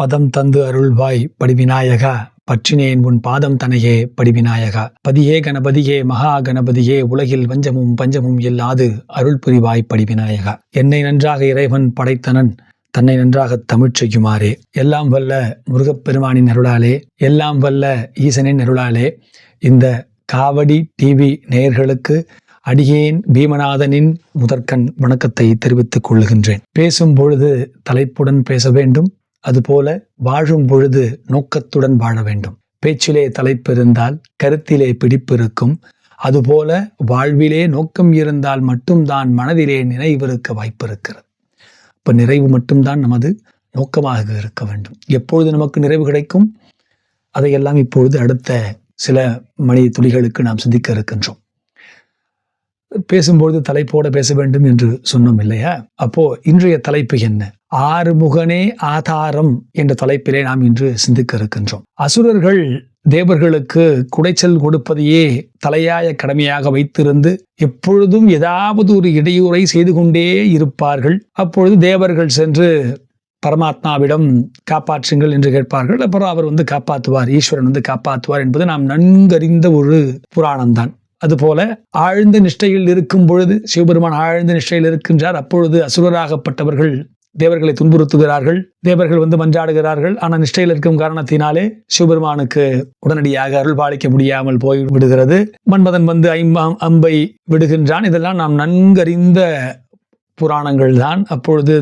பதம் தந்து அருள்வாய் படிவிநாயகா பற்றினேன் உன் பாதம் தனையே படிவிநாயகா. பதியே கணபதியே மகா கணபதியே உலகில் வஞ்சமும் பஞ்சமும் இல்லாது அருள் புரிவாய் படிவிநாயகா. என்னை நன்றாக இறைவன் படைத்தனன் தன்னை நன்றாக தமிழ் செய்யுமாறே. எல்லாம் வல்ல முருகப்பெருமானின் அருளாலே எல்லாம் வல்ல ஈசனின் அருளாலே இந்த காவடி டிவி நேயர்களுக்கு அடியேன் பீமநாதனின் முதற்கண் வணக்கத்தை தெரிவித்துக் கொள்ளுகின்றேன். பேசும் பொழுது தலைப்புடன் பேச வேண்டும். அதுபோல வாழும் பொழுது நோக்கத்துடன் வாழ வேண்டும். பேச்சிலே தலைப்பு இருந்தால் கருத்திலே பிடிப்பு இருக்கும் அதுபோல வாழ்விலே நோக்கம் இருந்தால் மட்டும்தான் மனதிலே நினைவு இருக்க வாய்ப்பு இருக்கிறது இப்ப நிறைவு மட்டும்தான் நமது நோக்கமாக இருக்க வேண்டும். எப்பொழுது நமக்கு நிறைவு கிடைக்கும்? அதையெல்லாம் இப்பொழுது அடுத்த சில மணி துளிகளுக்கு நாம் சிந்திக்க இருக்கின்றோம். பேசும்பொழுது தலைப்போட பேச வேண்டும் என்று சொன்னோம் இல்லையா? அப்போ இன்றைய தலைப்பு என்ன? ஆறுமுகனே ஆதாரம் என்ற தலைப்பிலே நாம் இன்று சிந்திக்க இருக்கின்றோம். அசுரர்கள் தேவர்களுக்கு குடைச்சல் கொடுப்பதையே தலையாய கடமையாக வைத்திருந்து எப்பொழுதும் ஏதாவது ஒரு இடையூறை செய்து கொண்டே இருப்பார்கள். அப்பொழுது தேவர்கள் சென்று பரமாத்மாவிடம் காப்பாற்றுங்கள் என்று கேட்பார்கள். அப்புறம் அவர் வந்து காப்பாற்றுவார் ஈஸ்வரன் வந்து காப்பாற்றுவார் என்பது நாம் நன்கறிந்த ஒரு புராணம்தான். அதுபோல ஆழ்ந்த நிஷ்டையில் இருக்கும் பொழுது சிவபெருமான் ஆழ்ந்த நிஷ்டையில் இருக்கின்றார். அப்பொழுது அசுரராகப்பட்டவர்கள் தேவர்களை துன்புறுத்துகிறார்கள். தேவர்கள் வந்து மஞ்சாடுகிறார்கள் ஆனால் நிஷ்டையில் இருக்கும் காரணத்தினாலே சிவபெருமானுக்கு உடனடியாக அருள் பாலிக்க முடியாமல் போய் விடுகிறது. மன்மதன் வந்து ஐம்பாம் அம்பை விடுகின்றான். இதெல்லாம் நாம் நன்கறிந்த புராணங்கள் தான் அப்பொழுது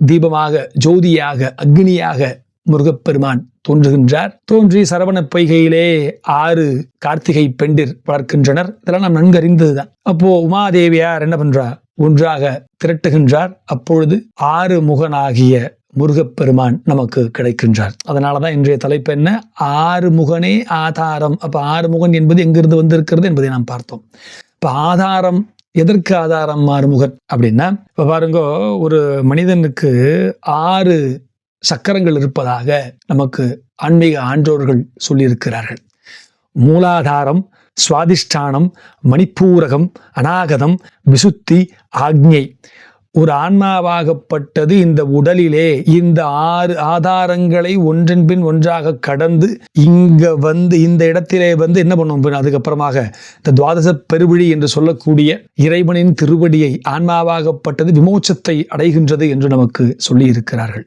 தீபமாக ஜோதியாக அக்னியாக முருகப்பெருமான் தோன்றுகின்றார். தோன்றி சரவண பொய்கையிலே ஆறு கார்த்திகை பெண்டிர் வளர்க்கின்றனர். இதெல்லாம் நாம் நன்கு அறிந்ததுதான் அப்போ உமாதேவியார் என்ன பண்றா? ஒன்றாக திரட்டுகின்றார். அப்பொழுது ஆறு முகனாகிய முருகப்பெருமான் நமக்கு கிடைக்கின்றார். அதனாலதான் இன்றைய தலைப்பு என்ன? ஆறு முகனே ஆதாரம். அப்ப ஆறு முகன் என்பது எங்கிருந்து வந்திருக்கிறது என்பதை நாம் பார்த்தோம். இப்ப ஆதாரம் எதற்கு ஆதாரம் ஆறுமுகன் அப்படின்னா இப்ப பாருங்க ஒரு மனிதனுக்கு ஆறு சக்கரங்கள் இருப்பதாக நமக்கு ஆன்மீக ஆன்றோர்கள் சொல்லியிருக்கிறார்கள். மூலாதாரம் சுவாதிஷ்டானம் மணிப்பூரகம் அநாகதம் விசுத்தி ஆக்ஞை. ஒரு ஆன்மாவாகப்பட்டது இந்த உடலிலே இந்த ஆறு ஆதாரங்களை ஒன்றின் பின் ஒன்றாக கடந்து இங்க வந்து இந்த இடத்திலே வந்து என்ன பண்ணுவோம்? அதுக்கப்புறமாக இந்த துவாதச பெருவிழி என்று சொல்லக்கூடிய இறைவனின் திருவடியை ஆன்மாவாகப்பட்டது விமோச்சத்தை அடைகின்றது என்று நமக்கு சொல்லியிருக்கிறார்கள்.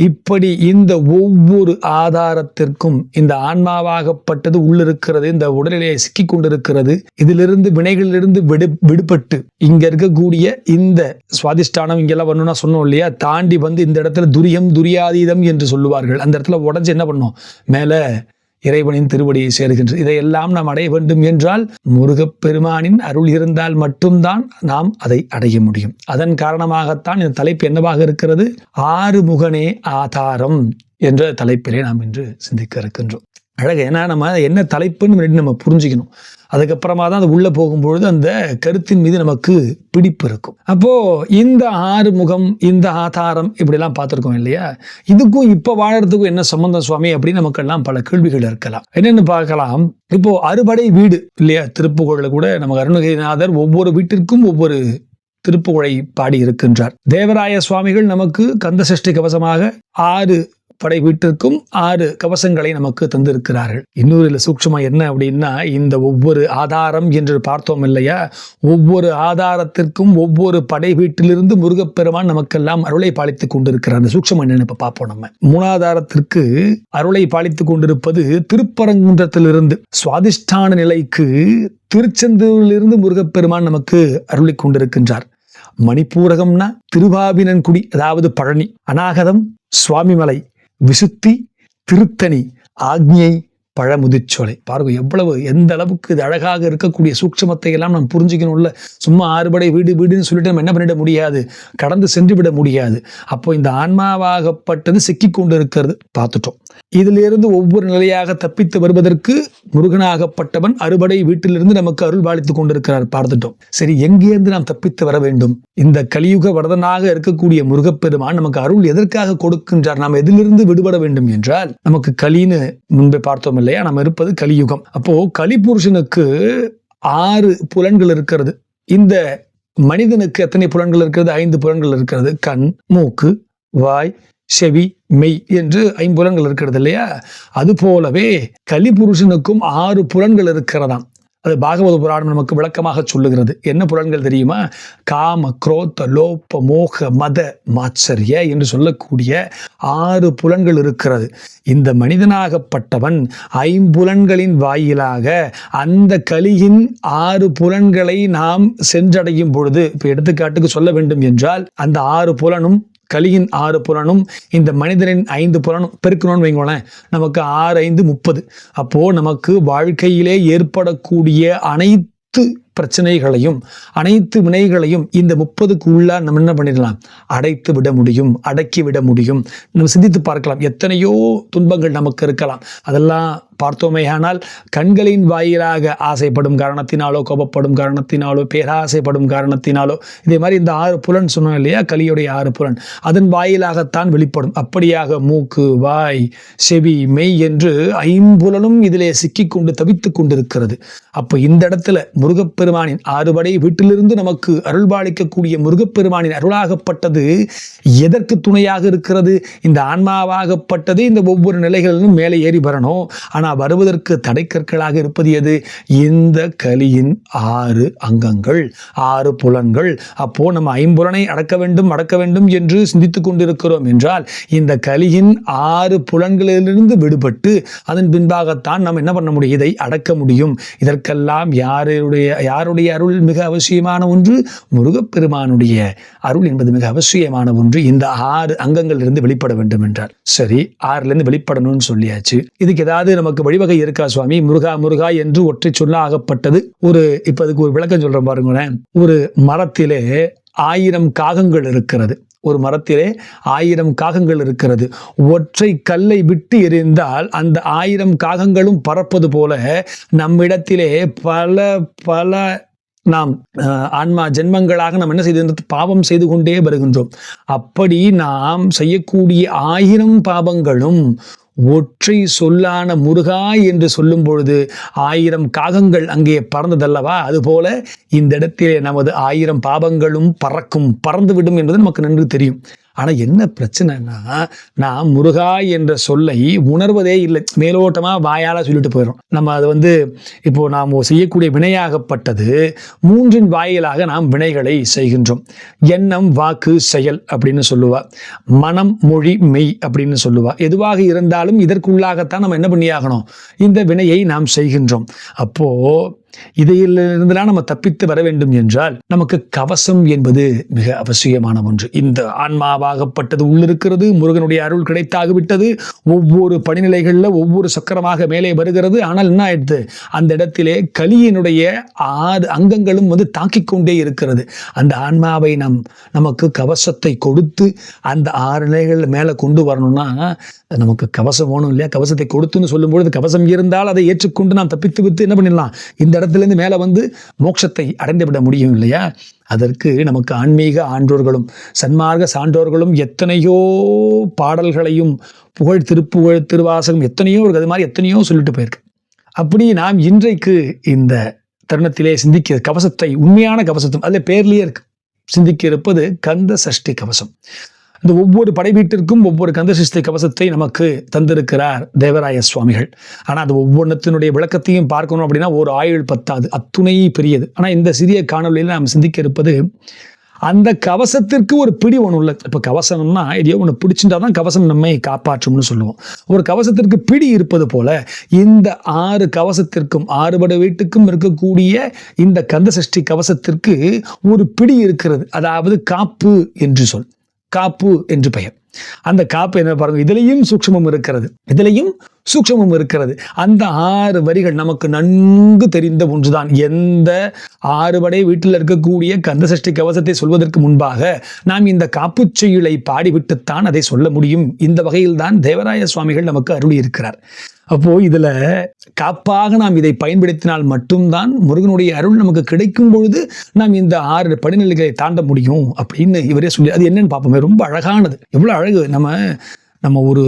இப்படி இந்த ஒவ்வொரு ஆதாரத்திற்கும் இந்த ஆன்மாவாகப்பட்டது உள்ளிருக்கிறது இந்த உடலிலே சிக்கி கொண்டிருக்கிறது. இதிலிருந்து வினைகளிலிருந்து விடு விடுபட்டு இங்க இருக்கக்கூடிய இந்த சுவாதிஷ்டானம் இங்கெல்லாம் வரணும்னா சொன்னோம் இல்லையா? தாண்டி வந்து இந்த இடத்துல துரியம் துரியாதீதம் என்று சொல்லுவார்கள். அந்த இடத்துல உடஞ்சு என்ன பண்ணும்? மேலே இறைவனின் திருவடியை சேருகின்றது இதையெல்லாம் நாம் அடைய வேண்டும் என்றால் முருகப்பெருமானின் அருள் இருந்தால் மட்டும்தான் நாம் அதை அடைய முடியும். அதன் காரணமாகத்தான் இந்த தலைப்பு என்னவாக இருக்கிறது? ஆறு முகனே ஆதாரம் என்ற தலைப்பிலே நாம் இன்று சிந்திக்க இருக்கின்றோம். அழகு. ஏன்னா நம்ம என்ன தலைப்புன்னு நம்ம புரிஞ்சுக்கணும். அதுக்கப்புறமா தான் அது உள்ளே போகும்பொழுது அந்த கருத்தின் மீது நமக்கு பிடிப்பு இருக்கும். அப்போது இந்த ஆறு முகம் இந்த ஆதாரம் இப்படிலாம் பார்த்துருக்கோம் இல்லையா? இதுக்கும் இப்போ வாழறதுக்கும் என்ன சம்பந்தம் சுவாமி அப்படின்னு நமக்கெல்லாம் பல கேள்விகள் இருக்கலாம். என்னென்னு பார்க்கலாம். இப்போது அறுபடை வீடு இல்லையா? திருப்புகோளில் கூட நமக்கு அருணகிரிநாதர் ஒவ்வொரு வீட்டிற்கும் ஒவ்வொரு திருப்புகழை பாடி இருக்கின்றார் தேவராய சுவாமிகள் நமக்கு கந்த சஷ்டி கவசமாக ஆறு படை வீட்டிற்கும் ஆறு கவசங்களை நமக்கு தந்திருக்கிறார்கள். இன்னொரு சூட்சமா என்ன அப்படின்னா இந்த ஒவ்வொரு ஆதாரம் என்று பார்த்தோம் இல்லையா? ஒவ்வொரு ஆதாரத்திற்கும் ஒவ்வொரு படை வீட்டிலிருந்து முருகப்பெருமான் நமக்கெல்லாம் அருளை பாலித்துக் கொண்டிருக்கிறார். அந்த சூட்சம் என்னன்னு இப்ப பார்ப்போம் நம்ம. மூலாதாரத்திற்கு அருளை பாலித்துக் கொண்டிருப்பது திருப்பரங்குன்றத்திலிருந்து சுவாதிஷ்டான நிலைக்கு திருச்செந்தூரிலிருந்து முருகப்பெருமான் நமக்கு அருளை கொண்டிருக்கின்றார். மணிப்பூரகம்னா திருவாவினன்குடி அதாவது பழனி அநாகதம் சுவாமிமலை விசுத்தி திருத்தணி ஆக்ஞை பழமுதிர்ச்சோலை. பாருங்க எவ்வளவு எந்த அளவுக்கு இது அழகாக இருக்கக்கூடிய சூட்சமத்தை எல்லாம் நாம் புரிஞ்சுக்கணும்ல சும்மா ஆறுபடை வீடு வீடுன்னு சொல்லிட்டு நம்ம என்ன பண்ணிட முடியாது? கடந்து சென்று விட முடியாது. அப்போ இந்த ஆன்மாவாகப்பட்டது சிக்கி கொண்டு இருக்கிறது பார்த்துட்டோம். இதிலிருந்து ஒவ்வொரு நிலையாக தப்பித்து வருவதற்கு முருகனாகப்பட்டவன் அறுபடை வீட்டிலிருந்து நமக்கு அருள் பாலித்துக் கொண்டிருக்கிறார். பார்த்துட்டோம். சரி எங்கேருந்து நாம் தப்பித்து வர வேண்டும்? இந்த கலியுக வரதனாக இருக்கக்கூடிய முருகப்பெருமான் நமக்கு அருள் எதற்காக கொடுக்கின்றார்? நாம் எதிலிருந்து விடுபட வேண்டும் என்றால் நமக்கு கலின்னு முன்பே பார்த்தோம் இல்லையா? நம்ம இருப்பது கலியுகம். அப்போ கலிபுருஷனுக்கு ஆறு புலன்கள் இருக்கிறது. இந்த மனிதனுக்கு எத்தனை புலன்கள் இருக்கிறது? ஐந்து புலன்கள் இருக்கிறது. கண் மூக்கு வாய் செவி மெய் என்று ஐம்புலன்கள் இருக்கிறது இல்லையா? அது போலவே கலிபுருஷனுக்கும் ஆறு புலன்கள் இருக்கிறதாம். அது பாகவத புராணம் நமக்கு விளக்கமாக சொல்லுகிறது. என்ன புலன்கள் தெரியுமா? காம குரோத்த லோப்ப மோக மத மாச்சரிய என்று சொல்லக்கூடிய ஆறு புலன்கள் இருக்கிறது. இந்த மனிதனாகப்பட்டவன் ஐம்புலன்களின் வாயிலாக அந்த கலியின் ஆறு புலன்களை நாம் சென்றடையும் பொழுது இப்போ எடுத்துக்காட்டுக்கு சொல்ல வேண்டும் என்றால் அந்த ஆறு புலனும் கலியின் ஆறு புலனும் இந்த மனிதனின் ஐந்து புலனும் பெருக்கணும்னு வைங்களேன் நமக்கு ஆறு ஐந்து முப்பது. அப்போது நமக்கு வாழ்க்கையிலே ஏற்படக்கூடிய அனைத்து பிரச்சனைகளையும் அனைத்து வினைகளையும் இந்த முப்பதுக்குள்ளா நம்ம என்ன பண்ணிடலாம்? அடைத்து விட முடியும் அடக்கி விட முடியும். நம்ம சிந்தித்து பார்க்கலாம் எத்தனையோ துன்பங்கள் நமக்கு இருக்கலாம். அதெல்லாம் பார்த்தோமேயானால் கண்களின் வாயிலாக ஆசைப்படும் காரணத்தினாலோ கோபப்படும் காரணத்தினாலோ பேராசைப்படும் காரணத்தினாலோ இதே மாதிரி இந்த ஆறு புலன் சொன்னோம் இல்லையா? கலியுடைய ஆறு புலன். அதன் வாயிலாகத்தான் வெளிப்படும். அப்படியாக மூக்கு வாய் செவி மெய் என்று ஐம்புலனும் இதிலே சிக்கிக்கொண்டு தவித்து கொண்டிருக்கிறது. அப்போ இந்த இடத்துல முருகப்பெருமானின் ஆறுபடை வீட்டிலிருந்து நமக்கு அருள்பாலிக்கக்கூடிய முருகப்பெருமானின் அருளாகப்பட்டது எதற்கு துணையாக இருக்கிறது? இந்த ஆன்மாவாகப்பட்டது இந்த ஒவ்வொரு நிலைகளிலும் மேலே ஏறி வரணும். ஆனால் வருவதற்கு தடைக்கற்களாக இருப்பது எது? இந்த கலியின் ஆறு அங்கங்கள் ஆறு புலன்கள். அப்போ நம்ம ஐம்புலனை அடக்க வேண்டும் அடக்க வேண்டும் என்று சிந்தித்துக் கொண்டிருக்கிறோம் என்றால் இந்த கலியின் ஆறு புலன்களிலிருந்து விடுபட்டு அதன் பின்பாகத்தான் நாம் என்ன பண்ண முடியும்? இதை அடக்க முடியும். இதற்கெல்லாம் யாருடைய யாருடைய அருள் மிக அவசியமான ஒன்று? முருகப்பெருமானுடைய அருள் என்பது மிக அவசியமான ஒன்று. இந்த ஆறு அங்கங்களிலிருந்து வெளிப்பட வேண்டும் என்றால். சரி ஆறுலேருந்து வெளிப்படணும்னு சொல்லியாச்சு. இதுக்கு ஏதாவது நமக்கு வழிவகை இருக்கா சுவாமி? முருகா முருகா என்று ஒற்றை சொல்ல ஆகப்பட்டது. ஒரு இப்ப அதுக்கு ஒரு விளக்கம் சொல்றேன் பாருங்களேன். ஒரு மரத்திலே ஆயிரம் காகங்கள் இருக்கிறது. ஒரு மரத்திலே ஆயிரம் காகங்கள் இருக்கிறது. ஒற்றை கல்லை விட்டு எறிந்தால் அந்த ஆயிரம் காகங்களும் பறப்பது போல நம்மிடத்திலே பல பல நாம் ஆன்மா ஜென்மங்களாக நாம் என்ன செய்து பாவம் செய்து கொண்டே வருகின்றோம். அப்படி நாம் செய்யக்கூடிய ஆயிரம் பாவங்களும் ஒற்றை சொல்லான முருகா என்று சொல்லும் பொழுது ஆயிரம் காகங்கள் அங்கே பறந்ததல்லவா? அதுபோல இந்த இடத்திலே நமது ஆயிரம் பாபங்களும் பறக்கும் பறந்துவிடும் என்பது நமக்கு நன்கு தெரியும். ஆனால் என்ன பிரச்சனைனா நான் முருகா என்ற சொல்லை உணர்வதே இல்லை. மேலோட்டமாக வாயால் சொல்லிட்டு போயிடும் நம்ம அது வந்து இப்போது நாம் செய்யக்கூடிய வினையாகப்பட்டது மூன்றின் வாயிலாக நாம் வினைகளை செய்கின்றோம். எண்ணம் வாக்கு செயல் அப்படின்னு சொல்லுவா. மனம் மொழி மெய் அப்படின்னு சொல்லுவா. எதுவாக இருந்தாலும் இதற்குள்ளாகத்தான் நம்ம என்ன பண்ணியாகணும்? இந்த வினையை நாம் செய்கின்றோம். அப்போது இதிலிருந்தெல்லாம் நம்ம தப்பித்து வர வேண்டும் என்றால் நமக்கு கவசம் என்பது மிக அவசியமான ஒன்று. இந்த ஆன்மாவாகப்பட்டது உள்ளிருக்கிறது முருகனுடைய அருள் கிடைத்தாகிவிட்டது ஒவ்வொரு படிநிலைகளில் ஒவ்வொரு சக்கரமாக மேலே வருகிறது. ஆனால் என்ன ஆயிடுது? அந்த இடத்திலே கலியினுடைய ஆறு அங்கங்களும் வந்து தாக்கிக் கொண்டே இருக்கிறது. அந்த ஆன்மாவை நம் நமக்கு கவசத்தை கொடுத்து அந்த ஆறு நிலைகள் மேலே கொண்டு வரணும்னா நமக்கு கவசம் வேணும் இல்லையா? கவசத்தை கொடுத்துன்னு சொல்லும்பொழுது கவசம் இருந்தால் அதை ஏற்றுக்கொண்டு நாம் தப்பித்து விட்டு என்ன பண்ணிடலாம்? இந்த இடத்துலேருந்து மேலே வந்து மோட்சத்தை அடைந்துவிட முடியும் இல்லையா? அதற்கு நமக்கு ஆன்மீக ஆன்றோர்களும் சன்மார்க்க சான்றோர்களும் எத்தனையோ பாடல்களையும் புகழ் திருப்புகழ் திருவாசகம் எத்தனையோ இருக்குது. அது மாதிரி எத்தனையோ சொல்லிட்டு போயிருக்கு. அப்படி நாம் இன்றைக்கு இந்த தருணத்திலே சிந்திக்க கவசத்தை உண்மையான கவசத்தும் அதில் பேர்லேயே இருக்கு. சிந்திக்க இருப்பது கந்த சஷ்டி கவசம். இந்த ஒவ்வொரு படை வீட்டிற்கும் ஒவ்வொரு கந்த சஷ்டி கவசத்தை நமக்கு தந்திருக்கிறார் தேவராய சுவாமிகள். ஆனால் அது ஒவ்வொன்றத்தினுடைய விளக்கத்தையும் பார்க்கணும் அப்படின்னா ஒரு ஆயுள் பத்தாது. அத்துணை பெரியது. ஆனால் இந்த சிறிய காணொலியில் நாம் சிந்திக்க இருப்பது அந்த கவசத்திற்கு ஒரு பிடி ஒன்று உள்ள இப்போ கவசம்னா எதையோ ஒன்று பிடிச்சிட்டா தான் கவசம் நம்மை காப்பாற்றும்னு சொல்லுவோம். ஒரு கவசத்திற்கு பிடி இருப்பது போல இந்த ஆறு கவசத்திற்கும் ஆறுபட வீட்டுக்கும் இருக்கக்கூடிய இந்த கந்த சஷ்டி கவசத்திற்கு ஒரு பிடி இருக்கிறது. அதாவது காப்பு என்று சொல். காப்பு என்று பெயர். அந்த காப்பு என்ன பாருங்க? இதுலேயும் சூக்ஷமம் இருக்கிறது. இதுலேயும் சூக்ஷமும் இருக்கிறது. அந்த ஆறு வரிகள் நமக்கு நன்கு தெரிந்த ஒன்றுதான். எந்த ஆறுபடை வீட்டில் இருக்கக்கூடிய கந்த சஷ்டி கவசத்தை சொல்வதற்கு முன்பாக நாம் இந்த காப்புச் பாடிவிட்டுத்தான் அதை சொல்ல முடியும். இந்த வகையில் தான் தேவராய சுவாமிகள் நமக்கு அருளி இருக்கிறார் அப்போ இதுல காப்பாக நாம் இதை பயன்படுத்தினால் மட்டும்தான் முருகனுடைய அருள் நமக்கு கிடைக்கும் பொழுது நாம் இந்த ஆறு படிநிலைகளை தாண்ட முடியும் அப்படின்னு இவரே சொல்லி அது என்னன்னு பார்ப்போமே ரொம்ப அழகானது. எவ்வளோ அழகு. நம்ம நம்ம ஒரு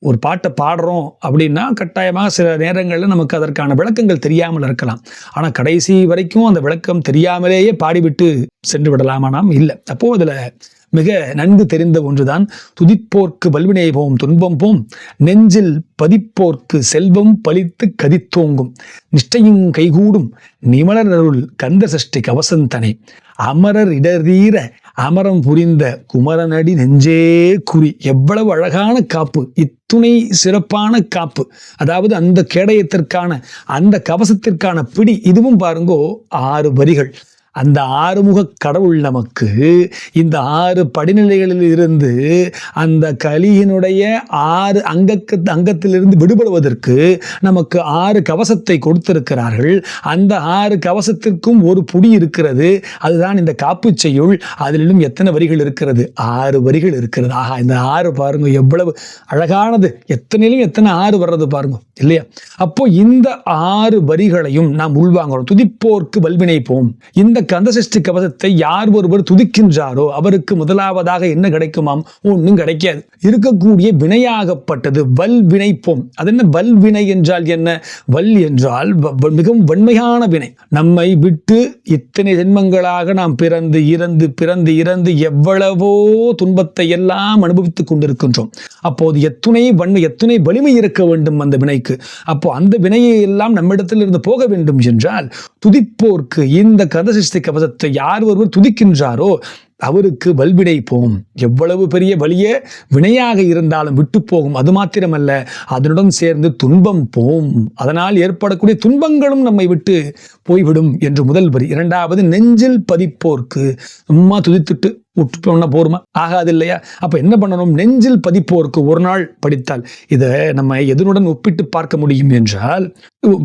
ஒரு பாட்டை பாடுறோம் அப்படின்னா கட்டாயமாக சில நேரங்களில் நமக்கு அதற்கான விளக்கங்கள் தெரியாமல் இருக்கலாம். ஆனால் கடைசி வரைக்கும் அந்த விளக்கம் தெரியாமலேயே பாடிவிட்டு சென்று விடலாமா நாம்? இல்லை. அப்போது அதில் மிக நன்கு தெரிந்த ஒன்றுதான். துதிப்போர்க்கு வல்வினை போம் துன்பம் போம். நெஞ்சில் பதிப்போர்க்கு செல்வம் பலித்து கதித்தோங்கும். நிஷ்டையும் கைகூடும் நிமலர் அருள் கந்த சஷ்டி கவசந்தனை. அமரர் இடரீர அமரம் புரிந்த குமரனடி நெஞ்சே குறி. எவ்வளவு அழகான காப்பு. இத்துணை சிறப்பான காப்பு. அதாவது அந்த கேடயத்திற்கான அந்த கவசத்திற்கான பிடி. இதுவும் பாருங்கோ ஆறு வரிகள். அந்த ஆறுமுக கடவுள் நமக்கு இந்த ஆறு படிநிலைகளில் இருந்து அந்த கலியினுடைய ஆறு அங்கக்கு அங்கத்திலிருந்து விடுபடுவதற்கு நமக்கு ஆறு கவசத்தை கொடுத்திருக்கிறார்கள். அந்த ஆறு கவசத்திற்கும் ஒரு புடி இருக்கிறது. அதுதான் இந்த காப்பு செய்யுள். அதிலும் எத்தனை வரிகள் இருக்கிறது? ஆறு வரிகள் இருக்கிறது. ஆஹா இந்த ஆறு பாருங்க எவ்வளவு அழகானது. எத்தனையிலும் எத்தனை ஆறு வர்றது பாருங்க. இல்லையா? அப்போ இந்த ஆறு வரிகளையும் நாம் உள்வாங்கிறோம் துதிப்போர்க்கு வல்வினை போம் இந்த கந்தசிஷ்டி கவசத்தை யார் ஒருவர் துதிக்கின்றாரோ அவருக்கு முதலாவதாக என்ன கிடைக்குமாம்? ஒன்றும் கிடைக்காது. இருக்கக்கூடிய வினையாகப்பட்டது வல்வினைப்போம். அது என்ன? வல்வினை என்றால் என்ன? வல் என்றால் வ- மிகவும் வன்மையான வினை. நம்மை விட்டு இத்தனை ஜென்மங்களாக நாம் பிறந்து இறந்து பிறந்து இறந்து எவ்வளவோ துன்பத்தை எல்லாம் அனுபவித்துக் கொண்டிருக்கின்றோம். அப்போது எத்துணை வன்மை எத்துணை வலிமை இருக்க வேண்டும் அந்த வினைக்கு. அப்போ அந்த வினையை எல்லாம் நம்மிடத்தில் இருந்து போக வேண்டும் என்றால் துதிப்போர்க்கு இந்த கந்தசிஷ்டி கவசத்தை யார் ஒருவர் துதிக்கின்றாரோ அவருக்கு வல்வினை போம் எவ்வளவு பெரிய வலிய வினையாக இருந்தாலும் விட்டு போகும். அது மாத்திரமல்ல அதனுடன் சேர்ந்து துன்பம் போம் அதனால் ஏற்படக்கூடிய துன்பங்களும் நம்மை விட்டு போய்விடும் என்று முதல் வரி. இரண்டாவது நெஞ்சில் பதிப்போர்க்கு. சும்மா துதித்துட்டு விட்டு போனா போருமா? ஆகாது இல்லையா? அப்ப என்ன பண்ணணும்? நெஞ்சில் பதிப்போருக்கு ஒரு நாள் படித்தால். இதை நம்ம எதனுடன் ஒப்பிட்டு பார்க்க முடியும் என்றால்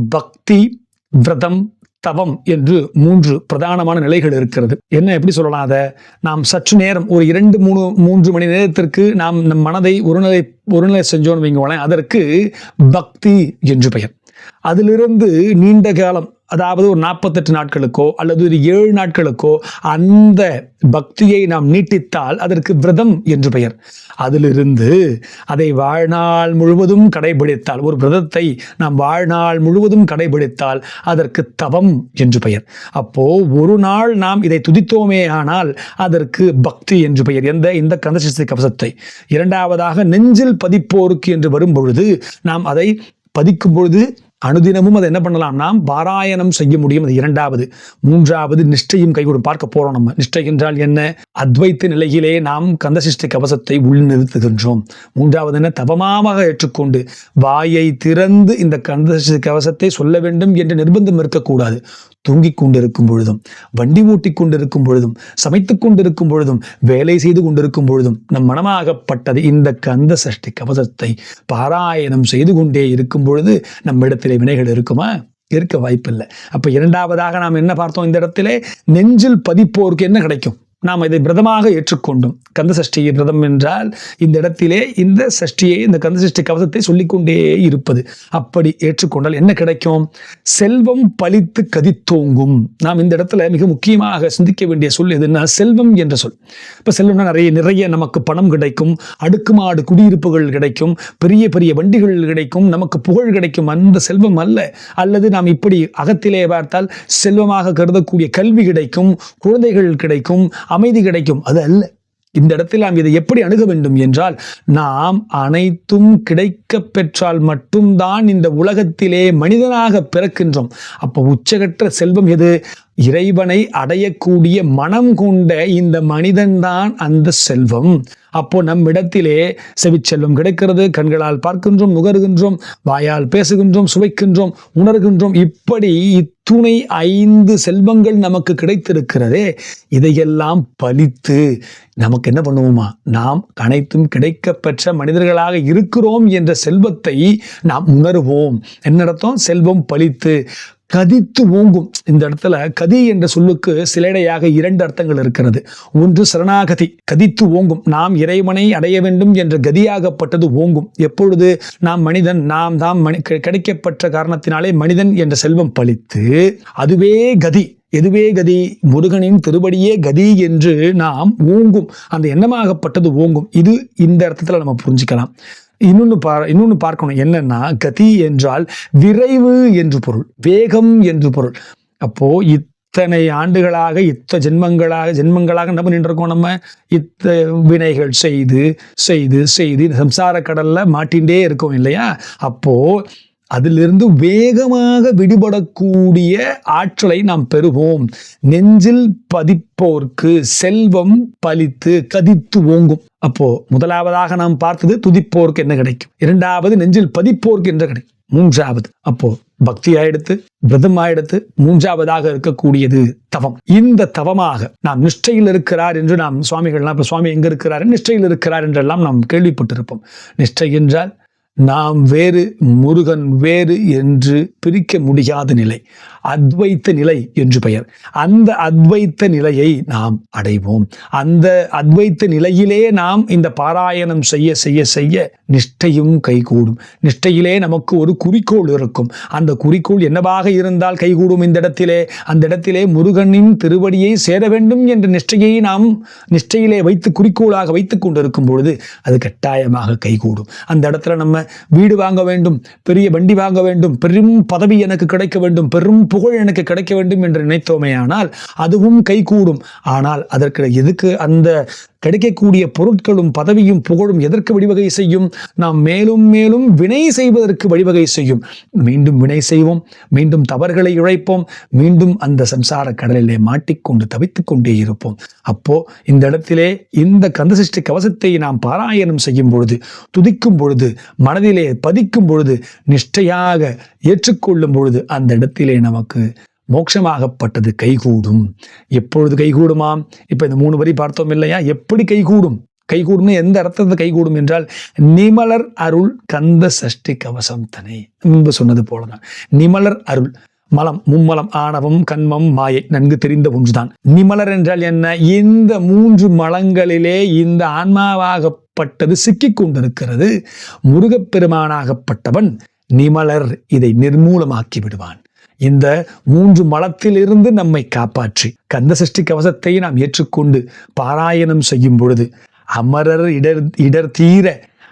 பக்தி விரதம் தவம் என்று மூன்று பிரதானமான நிலைகள் இருக்கிறது. என்ன எப்படி சொல்லலாம் அதை? நாம் சற்று நேரம் ஒரு இரண்டு மூணு மூன்று மணி நேரத்திற்கு நாம் நம் மனதை ஒருநிலை ஒருநிலை செஞ்சோன்னு வைங்களேன் அதற்கு பக்தி என்று பெயர். அதிலிருந்து நீண்ட காலம் அதாவது ஒரு நாற்பத்தெட்டு நாட்களுக்கோ அல்லது ஒரு ஏழு நாட்களுக்கோ அந்த பக்தியை நாம் நீட்டித்தால் அதற்கு விரதம் என்று பெயர். அதிலிருந்து அதை வாழ்நாள் முழுவதும் கடைபிடித்தால் ஒரு விரதத்தை நாம் வாழ்நாள் முழுவதும் கடைபிடித்தால் அதற்கு தவம் என்று பெயர். அப்போ ஒரு நாள் நாம் இதை துதித்தோமே ஆனால் அதற்கு பக்தி என்று பெயர். எந்த இந்த கந்தசஷ்டி கவசத்தை. இரண்டாவதாக நெஞ்சில் பதிப்போருக்கு என்று வரும் பொழுது நாம் அதை பதிக்கும் பொழுது அனுதினமும் அதை என்ன பண்ணலாம்? நாம் பாராயணம் செய்ய முடியும். அது இரண்டாவது. மூன்றாவது நிஷ்டையும் கைகூடும். பார்க்க போறோம் நம்ம. நிஷ்டை என்றால் என்ன? அத்வைத்த நிலையிலே நாம் கந்தசிஷ்டி கவசத்தை உள்நிறுத்துகின்றோம் மூன்றாவது என்ன? தபமாக ஏற்றுக்கொண்டு வாயை திறந்து இந்த கந்தசிஷ்டி கவசத்தை சொல்ல வேண்டும் என்ற நிர்பந்தம் இருக்கக்கூடாது. தூங்கிக் கொண்டிருக்கும் பொழுதும் வண்டி ஓட்டிக் கொண்டிருக்கும் பொழுதும் சமைத்துக் கொண்டிருக்கும் பொழுதும் வேலை செய்து கொண்டிருக்கும் பொழுதும் நம் மனமாகப்பட்டது இந்த கந்த சஷ்டி கவசத்தை பாராயணம் செய்து கொண்டே இருக்கும் பொழுது நம்மிடத்திலே வினைகள் இருக்குமா? இருக்க வாய்ப்பில்லை. அப்ப இரண்டாவதாக நாம் என்ன பார்த்தோம் இந்த இடத்திலே? நெஞ்சில் பதிப்போருக்கு என்ன கிடைக்கும்? நாம் இதை பிரதமாக ஏற்றுக்கொண்டோம். கந்த சஷ்டி பிரதம் என்றால் இந்த இடத்திலே இந்த சஷ்டியை இந்த கந்த சஷ்டி கவசத்தை சொல்லிக்கொண்டே இருப்பது. அப்படி ஏற்றுக்கொண்டால் என்ன கிடைக்கும்? செல்வம் பலித்து கதித்தோங்கும். நாம் இந்த இடத்துல மிக முக்கியமாக சிந்திக்க வேண்டிய சொல் எதுன்னா செல்வம் என்ற சொல். இப்போ செல்வம்னா நிறைய நிறைய நமக்கு பணம் கிடைக்கும் அடுக்குமாடு குடியிருப்புகள் கிடைக்கும் பெரிய பெரிய வண்டிகள் கிடைக்கும் நமக்கு புகழ் கிடைக்கும். அந்த செல்வம் அல்ல. அல்லது நாம் இப்படி அகத்திலே பார்த்தால் செல்வமாக கருதக்கூடிய கல்வி கிடைக்கும் குழந்தைகள் கிடைக்கும் அமைதி கிடைக்கும். அது அல்ல. இந்த இடத்தில் நாம் இதை எப்படி அணுக வேண்டும் என்றால் நாம் அனைத்தும் கிடைக்க பெற்றால் மட்டும்தான் இந்த உலகத்திலே மனிதனாக பிறக்கின்றோம். அப்போ உச்சகற்ற செல்வம் எது? இறைவனை அடையக்கூடிய மனம் கொண்ட இந்த மனிதன்தான் அந்த செல்வம். அப்போ நம்மிடத்திலே செவிச்செல்வம் கிடைக்கிறது கண்களால் பார்க்கின்றோம் நுகர்கின்றோம் வாயால் பேசுகின்றோம் சுவைக்கின்றோம் உணர்கின்றோம். இப்படி இத்துணை ஐந்து செல்வங்கள் நமக்கு கிடைத்திருக்கிறதே இதையெல்லாம் பலித்து நமக்கு என்ன பண்ணுவோமா? நாம் அனைத்தும் கிடைக்கப்பெற்ற மனிதர்களாக இருக்கிறோம் என்ற செல்வத்தை நாம் உணர்வோம். என்ன நடத்தும் செல்வம் பலித்து. கதித்து ஓங்கும். இந்த இடத்துல கதி என்ற சொல்லுக்கு சிலைடையாக இரண்டு அர்த்தங்கள் இருக்கிறது. ஒன்று சரணாகதி கதித்து ஓங்கும். நாம் இறைவனை அடைய வேண்டும் என்ற கதியாகப்பட்டது ஓங்கும். எப்பொழுது நாம் மனிதன் நாம் தாம் மனி கிடைக்கப்பட்ட காரணத்தினாலே மனிதன் என்ற செல்வம் பழித்து அதுவே கதி. எதுவே கதி? முருகனின் திருவடியே கதி என்று நாம் ஓங்கும். அந்த எண்ணமாகப்பட்டது ஓங்கும். இது இந்த அர்த்தத்தில் நம்ம புரிஞ்சுக்கலாம். இன்னொன்று பா இன்னொன்று பார்க்கணும். என்னன்னா கதி என்றால் விரைவு என்று பொருள் வேகம் என்று பொருள். அப்போ இத்தனை ஆண்டுகளாக இத்த ஜென்மங்களாக ஜென்மங்களாக நம்ம நின்றுருக்கோம் நம்ம. இத்த வினைகள் செய்து செய்து செய்து இந்த சம்சார கடல்ல மாட்டின்றே இருக்கோம் இல்லையா? அப்போ அதிலிருந்து வேகமாக விடுபடக்கூடிய ஆற்றலை நாம் பெறுவோம். நெஞ்சில் பதிப்போர்க்கு செல்வம் பலித்து கதித்து ஓங்கும். அப்போ முதலாவதாக நாம் பார்த்தது துதிப்போர்க்கு என்ன கிடைக்கும்? இரண்டாவது நெஞ்சில் பதிப்போர்க்கு என்ன கிடைக்கும். மூன்றாவது அப்போ பக்தி ஆயிடுத்து விரதம் ஆயிடுத்து மூன்றாவதாக இருக்கக்கூடியது தவம். இந்த தவமாக நாம் நிஷ்டையில் இருக்கிறார் என்று நாம் சுவாமிகள்லாம் இப்போ சுவாமி எங்க இருக்கிறார்? நிஷ்டையில் இருக்கிறார் என்றெல்லாம் நாம் கேள்விப்பட்டிருப்போம். நிஷ்டை என்றால் நாம் வேறு முருகன் வேறு என்று பிரிக்க முடியாத நிலை. அத்வைத்த நிலை என்று பெயர். அந்த அத்வைத்த நிலையை நாம் அடைவோம். அந்த அத்வைத்த நிலையிலே நாம் இந்த பாராயணம் செய்ய செய்ய செய்ய நிஷ்டையும் கைகூடும். நிஷ்டையிலே நமக்கு ஒரு குறிக்கோள் இருக்கும். அந்த குறிக்கோள் என்னவாக இருந்தால் கைகூடும் இந்த இடத்திலே? அந்த இடத்திலே முருகனின் திருவடியை சேர வேண்டும் என்ற நிஷ்டையை நாம் நிஷ்டையிலே வைத்து குறிக்கோளாக வைத்துக் கொண்டிருக்கும் பொழுது அது கட்டாயமாக கைகூடும். அந்த இடத்துல நம்ம வீடு வாங்க வேண்டும் பெரிய வண்டி வாங்க வேண்டும் பெரும் பதவி எனக்கு கிடைக்க வேண்டும் பெரும் புகழ் எனக்கு கிடைக்க வேண்டும் என்று நினைத்தோமேயானால் அதுவும் கைகூடும். ஆனால் அதற்கு எதுக்கு அந்த கிடைக்கக்கூடிய பொருட்களும் பதவியும் புகழும் எதற்கு வழிவகை செய்யும்? நாம் மேலும் மேலும் வினை செய்வதற்கு வழிவகை செய்யும். மீண்டும் வினை செய்வோம் மீண்டும் தவறுகளை இழைப்போம் மீண்டும் அந்த சம்சார கடலிலே மாட்டிக்கொண்டு தவித்துக் கொண்டே இருப்போம். அப்போ இந்த இடத்திலே இந்த கந்தசிஷ்டி கவசத்தை நாம் பாராயணம் செய்யும் பொழுது துதிக்கும் பொழுது மனதிலே பதிக்கும் பொழுது நிஷ்டையாக ஏற்றுக்கொள்ளும் பொழுது அந்த இடத்திலே நமக்கு மோட்சமாகப்பட்டது கைகூடும். எப்பொழுது கைகூடுமாம் இப்போ இந்த மூணு வரி பார்த்தோம் இல்லையா? எப்படி கைகூடும்? கைகூடும் எந்த அர்த்தத்தை கைகூடும் என்றால் நிமலர் அருள் கந்த சஷ்டி கவசம் தனை. முன்பு சொன்னது போலதான். நிமலர் அருள் மலம் மும்மலம் ஆணவம் கண்மம் மாயை நன்கு தெரிந்த ஒன்றுதான். நிமலர் என்றால் என்ன? இந்த மூன்று மலங்களிலே இந்த ஆன்மாவாகப்பட்டது சிக்கிக் கொண்டிருக்கிறது. முருகப்பெருமானாகப்பட்டவன் நிமலர் இதை நிர்மூலமாக்கி விடுவான். இந்த மூன்று மலத்திலிருந்து நம்மை காப்பாற்றி. கந்த சஷ்டி கவசத்தை நாம் ஏற்றுக்கொண்டு பாராயணம் செய்யும் பொழுது அமரர் இடர் இடர் தீர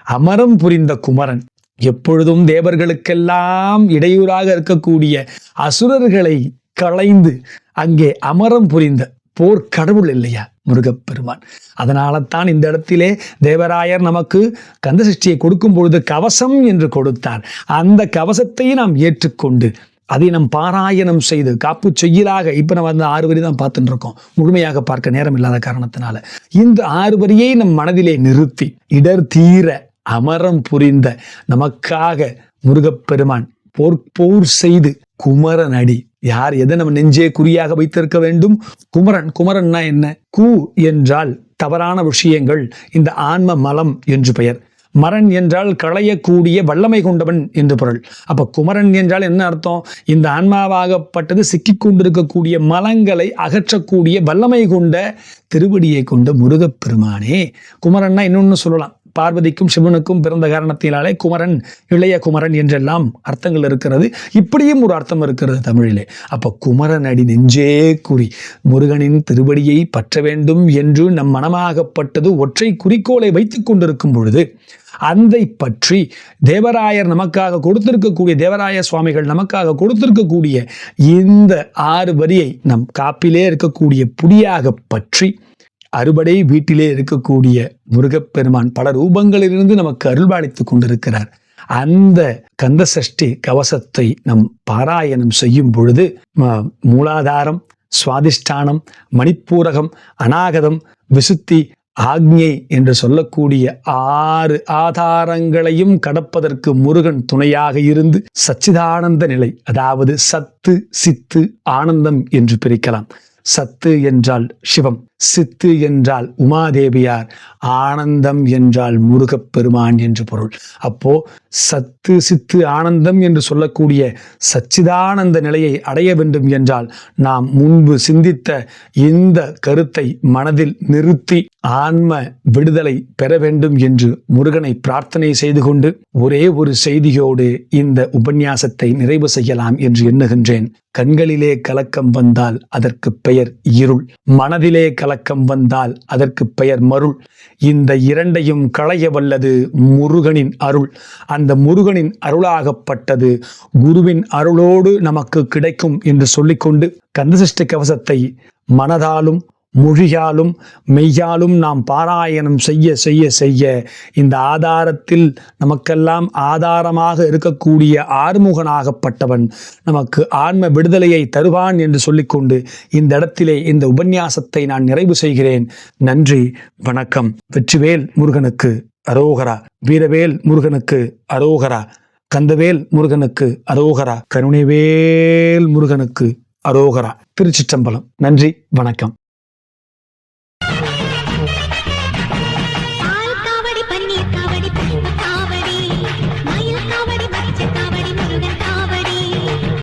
அமரம் புரிந்த குமரன். எப்பொழுதும் தேவர்களுக்கெல்லாம் இடையூறாக இருக்கக்கூடிய அசுரர்களை களைந்து அங்கே அமரம் புரிந்த போர் கடவுள் இல்லையா? முருகப்பெருமான். அதனால தான் இந்த இடத்திலே தேவராயர் நமக்கு கந்த சஷ்டியை கொடுக்கும் பொழுது கவசம் என்று கொடுத்தார். அந்த கவசத்தை நாம் ஏற்றுக்கொண்டு அதை நம் பாராயணம் செய்து காப்பு செய்யலாக. இப்போ நம்ம அந்த ஆறு வரி தான் பார்த்துட்டு இருக்கோம் முழுமையாக பார்க்க நேரம் இல்லாத காரணத்தினால. இந்த ஆறு வரியை நம் மனதிலே நிறுத்தி இடர் தீர அமரம் புரிந்த நமக்காக முருகப்பெருமான் போர் போர் செய்து குமரன் அடி யார் எதை நம்ம நெஞ்சே குறியாக வைத்திருக்க வேண்டும்? குமரன் குமரன்னா என்ன? கு என்றால் தவறான விஷயங்கள். இந்த ஆன்ம மலம் என்று பெயர். மரன் என்றால் களையக்கூடிய வல்லமை கொண்டவன் என்று பொருள். அப்ப குமரன் என்றால் என்ன அர்த்தம்? இந்த ஆன்மாவாகப்பட்டது சிக்கிக் கொண்டிருக்கக்கூடிய மலங்களை அகற்றக்கூடிய வல்லமை கொண்ட திருவடியை கொண்ட முருகப்பெருமானே. குமரன்னா இன்னொன்னு சொல்லலாம். பார்வதிக்கும் சிவனுக்கும் பிறந்த காரணத்தினாலே குமரன் இளைய குமரன் என்றெல்லாம் அர்த்தங்கள் இருக்கிறது. இப்படியும் ஒரு அர்த்தம் இருக்கிறது தமிழிலே. அப்போ குமரன் அடி நெஞ்சே குறி முருகனின் திருவடியை பற்ற வேண்டும் என்று நம் மனமாகப்பட்டது ஒற்றை குறிக்கோளை வைத்துக் கொண்டிருக்கும் பொழுது அந்தை பற்றி தேவராயர் நமக்காக கொடுத்திருக்கக்கூடிய தேவராய சுவாமிகள் நமக்காக கொடுத்திருக்கக்கூடிய இந்த ஆறு வரியை நம் காப்பிலே இருக்கக்கூடிய புடியாக பற்றி அறுபடை வீட்டிலே இருக்கக்கூடிய முருகப்பெருமான் பல ரூபங்களிலிருந்து நமக்கு அருள்பாளித்துக் கொண்டிருக்கிறார். அந்த கந்த சஷ்டி கவசத்தை நம் பாராயணம் செய்யும் பொழுது மூலாதாரம் சுவாதிஷ்டானம் மணிப்பூரகம் அநாகதம் விசுத்தி ஆக்ஞை என்று சொல்லக்கூடிய ஆறு ஆதாரங்களையும் கடப்பதற்கு முருகன் துணையாக இருந்து சச்சிதானந்த நிலை அதாவது சத்து சித்து ஆனந்தம் என்று பிரிக்கலாம். சத்து என்றால் சிவம் சித்து என்றால் உமாதேவியார் ஆனந்தம் என்றால் முருகப்பெருமான் என்று பொருள். அப்போ சத்து சித்து ஆனந்தம் என்று சொல்லக்கூடிய சச்சிதானந்த நிலையை அடைய வேண்டும் என்றால் நாம் முன்பு சிந்தித்த இந்த கருத்தை மனதில் நிறுத்தி ஆன்ம விடுதலை பெற வேண்டும் என்று முருகனை பிரார்த்தனை செய்து கொண்டு ஒரே ஒரு செய்தியோடு இந்த உபன்யாசத்தை நிறைவு செய்யலாம் என்று எண்ணுகின்றேன். கண்களிலே கலக்கம் வந்தால் அதற்கு பெயர் இருள் மனதிலே கலக்கம் வந்தால் அதற்கு பெயர் மருள். இந்த இரண்டையும் களைய வல்லது முருகனின் அருள். அந்த முருகனின் அருளாகப்பட்டது குருவின் அருளோடு நமக்கு கிடைக்கும் என்று சொல்லிக்கொண்டு கந்தசிஷ்ட கவசத்தை மனதாலும் மொழியாலும் மெய்யாலும் நாம் பாராயணம் செய்ய செய்ய செய்ய இந்த ஆதாரத்தில் நமக்கெல்லாம் ஆதாரமாக இருக்கக்கூடிய ஆறுமுகனாகப்பட்டவன் நமக்கு ஆன்ம விடுதலையை தருவான் என்று சொல்லிக்கொண்டு இந்த இடத்திலே இந்த உபன்யாசத்தை நான் நிறைவு செய்கிறேன். நன்றி வணக்கம். வெற்றிவேல் முருகனுக்கு அரோகரா. வீரவேல் முருகனுக்கு அரோகரா. கந்தவேல் முருகனுக்கு அரோகரா. கருணைவேல் முருகனுக்கு அரோகரா. திருச்சிற்றம்பலம். நன்றி வணக்கம்.